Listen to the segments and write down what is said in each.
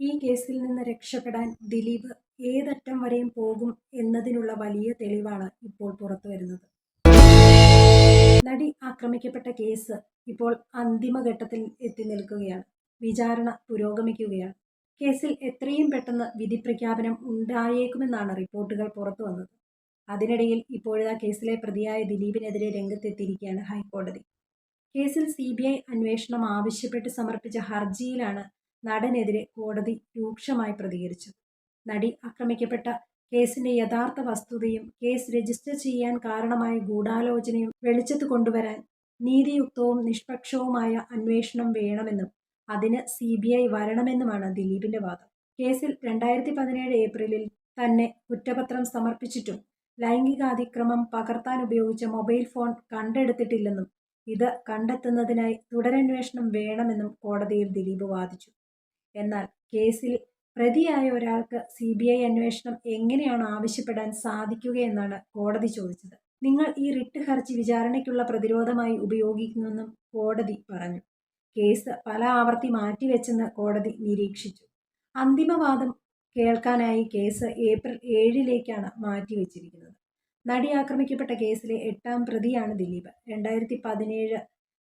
ഈ കേസിൽ നിന്ന് രക്ഷപ്പെടാൻ ദിലീപ് ഏതറ്റം വരെയും പോകും എന്നതിനുള്ള വലിയ തെളിവാണ് ഇപ്പോൾ പുറത്തു വരുന്നത്. നടി ആക്രമിക്കപ്പെട്ട കേസ് ഇപ്പോൾ അന്തിമഘട്ടത്തിൽ എത്തി നിൽക്കുകയാണ്. വിചാരണ പുരോഗമിക്കുകയാണ്. കേസിൽ എത്രയും പെട്ടെന്ന് വിധി പ്രഖ്യാപനം ഉണ്ടായേക്കുമെന്നാണ് റിപ്പോർട്ടുകൾ പുറത്തു വന്നത്. അതിനിടയിൽ ഇപ്പോഴാ കേസിലെ പ്രതിയായ ദിലീപിനെതിരെ രംഗത്തെത്തിയിരിക്കുകയാണ് ഹൈക്കോടതി. കേസിൽ സി ബി ഐ അന്വേഷണം ആവശ്യപ്പെട്ട് സമർപ്പിച്ച ഹർജിയിലാണ് നടനെതിരെ കോടതി രൂക്ഷമായി പ്രതികരിച്ചു നടി ആക്രമിക്കപ്പെട്ട കേസിന്റെ യഥാർത്ഥ വസ്തുതയും കേസ് രജിസ്റ്റർ ചെയ്യാൻ കാരണമായ ഗൂഢാലോചനയും വെളിച്ചത്ത് കൊണ്ടുവരാൻ നീതിയുക്തവും നിഷ്പക്ഷവുമായ അന്വേഷണം വേണമെന്നും അതിന് സി ബി ഐ വരണമെന്നുമാണ് ദിലീപിന്റെ വാദം. കേസിൽ രണ്ടായിരത്തി പതിനേഴ് ഏപ്രിലിൽ തന്നെ കുറ്റപത്രം സമർപ്പിച്ചിട്ടും ലൈംഗികാതിക്രമം പകർത്താൻ ഉപയോഗിച്ച മൊബൈൽ ഫോൺ കണ്ടെടുത്തിട്ടില്ലെന്നും ഇത് കണ്ടെത്തുന്നതിനായി തുടരന്വേഷണം വേണമെന്നും കോടതിയിൽ ദിലീപ് വാദിച്ചു. എന്നാൽ കേസിൽ പ്രതിയായ ഒരാൾക്ക് സി ബി ഐ അന്വേഷണം എങ്ങനെയാണ് ആവശ്യപ്പെടാൻ സാധിക്കുകയെന്നാണ് കോടതി ചോദിച്ചത്. നിങ്ങൾ ഈ റിട്ട് ഹർജി വിചാരണയ്ക്കുള്ള പ്രതിരോധമായി ഉപയോഗിക്കുമെന്നും കോടതി പറഞ്ഞു. കേസ് പല ആവർത്തി മാറ്റിവെച്ചെന്ന് കോടതി നിരീക്ഷിച്ചു. അന്തിമവാദം കേൾക്കാനായി കേസ് ഏപ്രിൽ ഏഴിലേക്കാണ് മാറ്റിവെച്ചിരിക്കുന്നത്. നടി ആക്രമിക്കപ്പെട്ട കേസിലെ എട്ടാം പ്രതിയാണ് ദിലീപ്. രണ്ടായിരത്തി പതിനേഴ്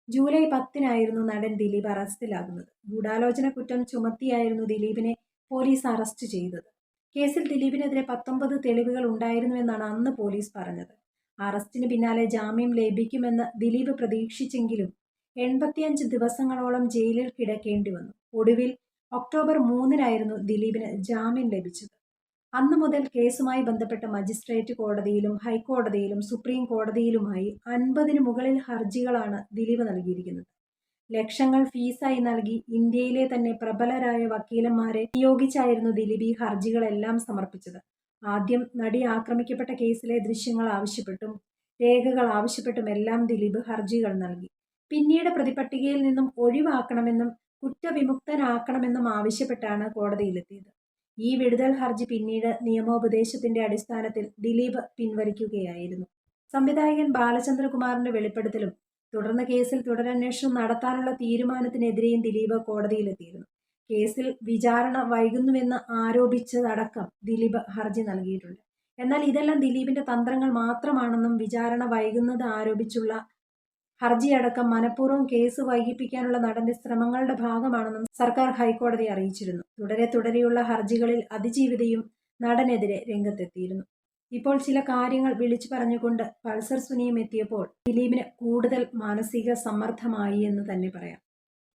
ജൂലൈ പത്തിനായിരുന്നു നടൻ ദിലീപ് അറസ്റ്റിലാകുന്നത്. ഗൂഢാലോചന കുറ്റം ചുമത്തിയായിരുന്നു ദിലീപിനെ പോലീസ് അറസ്റ്റ് ചെയ്തത്. കേസിൽ ദിലീപിനെതിരെ പത്തൊമ്പത് തെളിവുകൾ ഉണ്ടായിരുന്നുവെന്നാണ് അന്ന് പോലീസ് പറഞ്ഞത്. അറസ്റ്റിന് പിന്നാലെ ജാമ്യം ലഭിക്കുമെന്ന് ദിലീപ് പ്രതീക്ഷിച്ചെങ്കിലും എൺപത്തിയഞ്ച് ദിവസങ്ങളോളം ജയിലിൽ കിടക്കേണ്ടി വന്നു. ഒടുവിൽ ഒക്ടോബർ മൂന്നിനായിരുന്നു ദിലീപിന് ജാമ്യം ലഭിച്ചത്. അന്നു മുതൽ കേസുമായി ബന്ധപ്പെട്ട മജിസ്ട്രേറ്റ് കോടതിയിലും ഹൈക്കോടതിയിലും സുപ്രീം കോടതിയിലുമായി അൻപതിനു മുകളിൽ ഹർജികളാണ് ദിലീപ് നൽകിയിരിക്കുന്നത്. ലക്ഷങ്ങൾ ഫീസായി നൽകി ഇന്ത്യയിലെ തന്നെ പ്രബലരായ വക്കീലന്മാരെ നിയോഗിച്ചായിരുന്നു ദിലീപ് ഈ ഹർജികളെല്ലാം സമർപ്പിച്ചത്. ആദ്യം നടി ആക്രമിക്കപ്പെട്ട കേസിലെ ദൃശ്യങ്ങൾ ആവശ്യപ്പെട്ടും രേഖകൾ ആവശ്യപ്പെട്ടും എല്ലാം ദിലീപ് ഹർജികൾ നൽകി. പിന്നീട് പ്രതിപട്ടികയിൽ നിന്നും ഒഴിവാക്കണമെന്നും കുറ്റവിമുക്തനാക്കണമെന്നും ആവശ്യപ്പെട്ടാണ് കോടതിയിലെത്തിയത്. ഈ വിടുതൽ ഹർജി പിന്നീട് നിയമോപദേശത്തിന്റെ അടിസ്ഥാനത്തിൽ ദിലീപ് പിൻവലിക്കുകയായിരുന്നു. സംവിധായകൻ ബാലചന്ദ്രകുമാറിന്റെ വെളിപ്പെടുത്തലും തുടർന്ന് കേസിൽ തുടരന്വേഷണം നടത്താനുള്ള തീരുമാനത്തിനെതിരെയും ദിലീപ് കോടതിയിലെത്തിയിരുന്നു. കേസിൽ വിചാരണ വൈകുന്നുവെന്ന് ആരോപിച്ചതടക്കം ദിലീപ് ഹർജി നൽകിയിട്ടുണ്ട്. എന്നാൽ ഇതെല്ലാം ദിലീപിന്റെ തന്ത്രങ്ങൾ മാത്രമാണെന്നും വിചാരണ വൈകുന്നത് ആരോപിച്ചുള്ള ഹർജിയടക്കം മനഃപൂർവം കേസ് വൈകിപ്പിക്കാനുള്ള നടന്റെ ശ്രമങ്ങളുടെ ഭാഗമാണെന്നും സർക്കാർ ഹൈക്കോടതി അറിയിച്ചിരുന്നു. തുടരെ തുടരെയുള്ള ഹർജികളിൽ അതിജീവിതയും നടനെതിരെ രംഗത്തെത്തിയിരുന്നു. ഇപ്പോൾ ചില കാര്യങ്ങൾ വിളിച്ചു പറഞ്ഞുകൊണ്ട് പൾസർ സുനിയും എത്തിയപ്പോൾ ദിലീപിന് കൂടുതൽ മാനസിക സമ്മർദ്ദമായി എന്ന് തന്നെ പറയാം.